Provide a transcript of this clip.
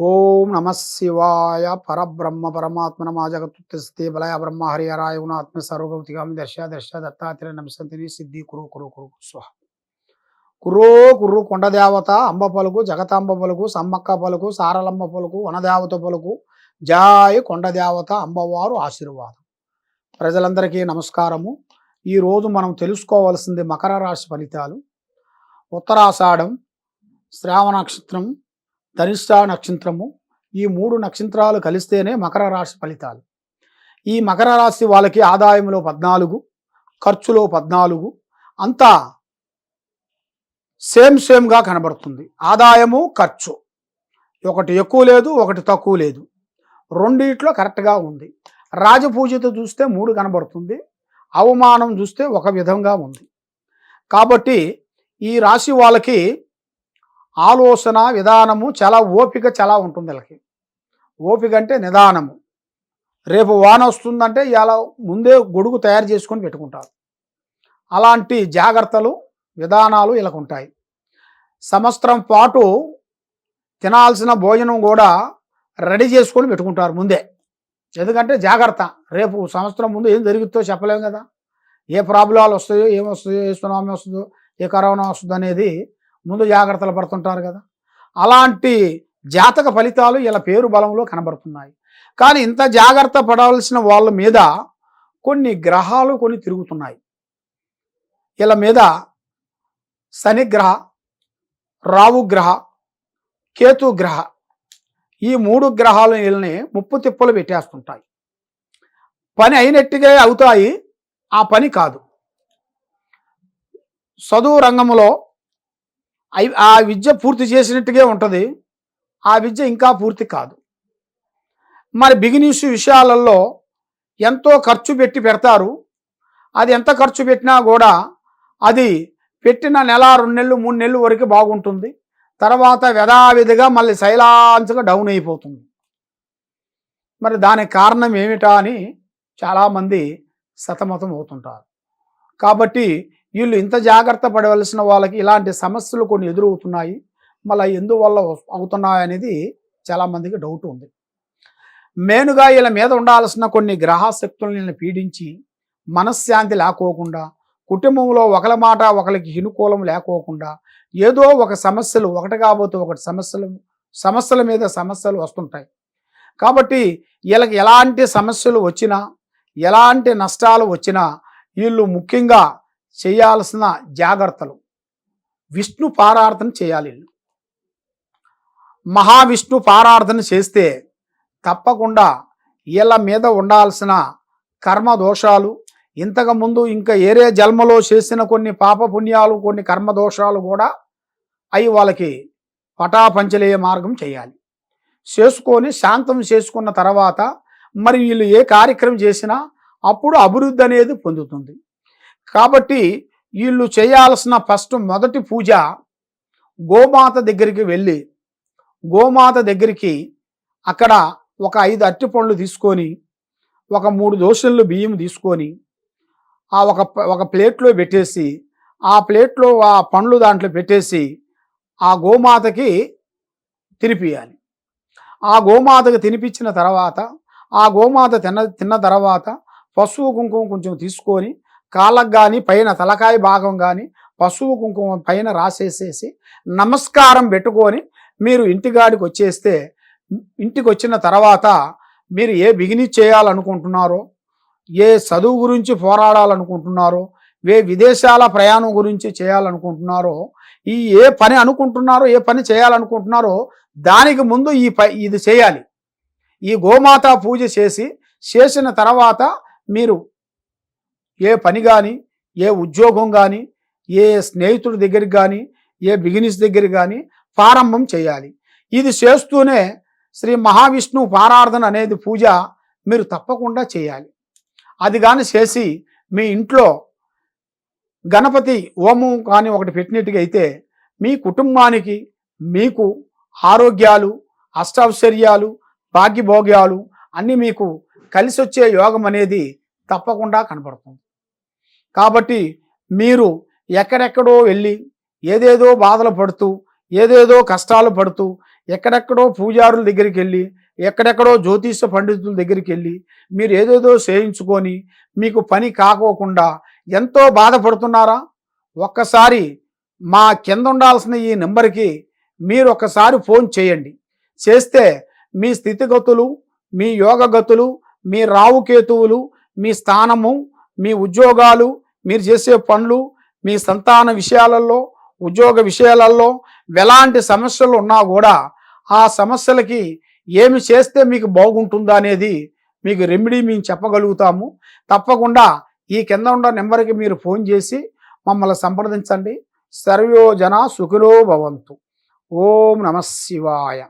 ఓం నమ శివాయ పరబ్రహ్మ పరమాత్మ నమా జగత్తుస్తే బలయ బ్రహ్మ హరిహరాయ గుణాత్మ సర్వభౌతిగామి దర్శ దర్శ దత్తాత్రేయ నమసంతిని సిద్ధి కురు కురు కురు స్వహ. కురో కుర్రు కొండదేవత అంబ పలుకు జగతాంబ పలుకు సమ్మక్క పలుకు సారలమ్మ పలుకు వనదేవత పలుకు జాయ్ కొండదేవత అంబవారు ఆశీర్వాదం. ప్రజలందరికీ నమస్కారము. ఈరోజు మనం తెలుసుకోవాల్సింది మకర రాశి ఫలితాలు. ఉత్తరాషాఢం శ్రావణ నక్షత్రం ధనిష్ట నక్షత్రము. ఈ మూడు నక్షత్రాలు కలిస్తేనే మకర రాశి ఫలితాలు. ఈ మకర రాశి వాళ్ళకి ఆదాయంలో పద్నాలుగు ఖర్చులో పద్నాలుగు అంతా సేమ్ సేమ్గా కనబడుతుంది. ఆదాయము ఖర్చు. ఒకటి ఎక్కువ లేదు ఒకటి తక్కువ లేదు. రెండిట్లో కరెక్ట్గా ఉంది. రాజపూజతో చూస్తే మూడు కనబడుతుంది. అవమానం చూస్తే ఒక విధంగా ఉంది. కాబట్టి ఈ రాశి వాళ్ళకి ఆలోచన విధానము చాలా ఓపిక చాలా ఉంటుంది వీళ్ళకి. ఓపిక అంటే నిదానము. రేపు వాన వస్తుందంటే ఇలా ముందే గొడుగు తయారు చేసుకొని పెట్టుకుంటారు. అలాంటి జాగ్రత్తలు విధానాలు వీళ్ళకు ఉంటాయి. సంవత్సరం పాటు తినాల్సిన భోజనం కూడా రెడీ చేసుకొని పెట్టుకుంటారు ముందే. ఎందుకంటే జాగ్రత్త. రేపు సంవత్సరం ముందు ఏం జరుగుతుందో చెప్పలేము కదా. ఏ ప్రాబ్లాలు వస్తాయో ఏమొస్తాయో ఏ సునామీ వస్తుందో ఏ కరోనా వస్తుందో అనేది ముందు జాగ్రత్తలు పడుతుంటారు కదా. అలాంటి జాతక ఫలితాలు ఇలా పేరు బలంలో కనబడుతున్నాయి. కానీ ఇంత జాగ్రత్త పడవలసిన వాళ్ళ మీద కొన్ని గ్రహాలు కొన్ని తిరుగుతున్నాయి. ఇలా మీద శనిగ్రహ రావుగ్రహ కేతుగ్రహ ఈ మూడు గ్రహాలు వీళ్ళని ముప్పు తిప్పలు పెట్టేస్తుంటాయి. పని అయినట్టుగా అవుతాయి ఆ పని కాదు. చదువు రంగంలో ఆ విద్య పూర్తి చేసినట్టుగా ఉంటుంది. ఆ విద్య ఇంకా పూర్తి కాదు. మరి బిగినీస్ విషయాలలో ఎంతో ఖర్చు పెట్టి పెడతారు. అది ఎంత ఖర్చు పెట్టినా కూడా అది పెట్టిన నెల రెండు నెలలు మూడు నెలలు వరకు బాగుంటుంది. తర్వాత యథావిధిగా మళ్ళీ సైలాన్స్గా డౌన్ అయిపోతుంది. మరి దానికి కారణం ఏమిటా అని చాలామంది సతమతం అవుతుంటారు కాబట్టి వీళ్ళు ఇంత జాగ్రత్త పడవలసిన వాళ్ళకి ఇలాంటి సమస్యలు కొన్ని ఎదురవుతున్నాయి. మళ్ళీ ఎందువల్ల అవుతున్నాయి అనేది చాలామందికి డౌట్ ఉంది. మెయిన్గా వీళ్ళ మీద ఉండాల్సిన కొన్ని గ్రహశక్తులను పీడించి మనశ్శాంతి లేకోకుండా కుటుంబంలో ఒకరి మాట ఒకరికి హినుకూలం లేకోకుండా ఏదో ఒక సమస్యలు ఒకటి కాబోతే ఒకటి సమస్యలు సమస్యల మీద సమస్యలు వస్తుంటాయి. కాబట్టి వీళ్ళకి ఎలాంటి సమస్యలు వచ్చినా ఎలాంటి నష్టాలు వచ్చినా వీళ్ళు ముఖ్యంగా చేయాల్సిన జాగ్రత్తలు. విష్ణు పారార్థన చేయాలి. మహావిష్ణు పారార్థన చేస్తే తప్పకుండా వీళ్ళ మీద ఉండాల్సిన కర్మ దోషాలు ఇంతకుముందు ఇంకా ఏరే జన్మలో చేసిన కొన్ని పాప పుణ్యాలు కొన్ని కర్మ దోషాలు కూడా అవి వాళ్ళకి పటాపంచలేయ మార్గం చేయాలి. చేసుకొని శాంతం చేసుకున్న తర్వాత మరి వీళ్ళు ఏ కార్యక్రమం చేసినా అప్పుడు అభివృద్ధి అనేది పొందుతుంది. కాబట్టి వీళ్ళు చేయాల్సిన ఫస్ట్ మొదటి పూజ గోమాత దగ్గరికి వెళ్ళి గోమాత దగ్గరికి అక్కడ ఒక ఐదు అట్టి పండ్లు తీసుకొని ఒక మూడు దోశలు బియ్యం తీసుకొని ఆ ఒక ఒక ప్లేట్లో పెట్టేసి ఆ ప్లేట్లో ఆ పండ్లు దాంట్లో పెట్టేసి ఆ గోమాతకి తినిపియాలి ఆ గోమాతకి తినిపించిన తర్వాత ఆ గోమాత తిన్న తిన్న తర్వాత పసుపు కుంకుమ కొంచెం తీసుకొని కాళ్ళకు కానీ పైన తలకాయ భాగం కానీ పశువు కుంకుమ పైన రాసేసేసి నమస్కారం పెట్టుకొని మీరు ఇంటిగాడికి వచ్చేస్తే ఇంటికి వచ్చిన తర్వాత మీరు ఏ బిగిని చేయాలనుకుంటున్నారో ఏ చదువు గురించి పోరాడాలనుకుంటున్నారో ఏ విదేశాల ప్రయాణం గురించి చేయాలనుకుంటున్నారో ఈ ఏ పని అనుకుంటున్నారో ఏ పని చేయాలనుకుంటున్నారో దానికి ముందు ఈ ఇది చేయాలి. ఈ గోమాత పూజ చేసి చేసిన తర్వాత మీరు ఏ పని కానీ ఏ ఉద్యోగం కానీ ఏ స్నేహితుడి దగ్గరికి కానీ ఏ బిగినిస్ దగ్గర కానీ ప్రారంభం చేయాలి. ఇది చేస్తూనే శ్రీ మహావిష్ణు పారార్థన అనేది పూజ మీరు తప్పకుండా చేయాలి. అది కానీ చేసి మీ ఇంట్లో గణపతి హోమం కానీ ఒకటి పెట్టినట్టుగా అయితే మీ కుటుంబానికి మీకు ఆరోగ్యాలు అష్టౌశ్వర్యాలు భాగ్యభోగ్యాలు అన్నీ మీకు కలిసి వచ్చే యోగం అనేది తప్పకుండా కనపడుతుంది. కాబట్టి మీరు ఎక్కడెక్కడో వెళ్ళి ఏదేదో బాధలు పడుతూ ఏదేదో కష్టాలు పడుతూ ఎక్కడెక్కడో పూజారుల దగ్గరికి వెళ్ళి ఎక్కడెక్కడో జ్యోతిష పండితుల దగ్గరికి వెళ్ళి మీరు ఏదేదో చేయించుకొని మీకు పని కాకోకుండా ఎంతో బాధపడుతున్నారా? ఒక్కసారి మా కింద ఉండాల్సిన ఈ నెంబర్కి మీరు ఒక్కసారి ఫోన్ చేయండి. చేస్తే మీ స్థితిగతులు మీ యోగగతులు మీ రావుకేతువులు మీ స్థానము మీ ఉద్యోగాలు మీరు చేసే పనులు మీ సంతాన విషయాలలో ఉద్యోగ విషయాలలో ఎలాంటి సమస్యలు ఉన్నా కూడా ఆ సమస్యలకి ఏమి చేస్తే మీకు బాగుంటుందా అనేది మీకు రెమెడీ మేము చెప్పగలుగుతాము. తప్పకుండా ఈ కింద ఉన్న నెంబర్కి మీరు ఫోన్ చేసి మమ్మల్ని సంప్రదించండి. సర్వయోజన సుఖినో భవంతు. ఓం నమ శివాయ.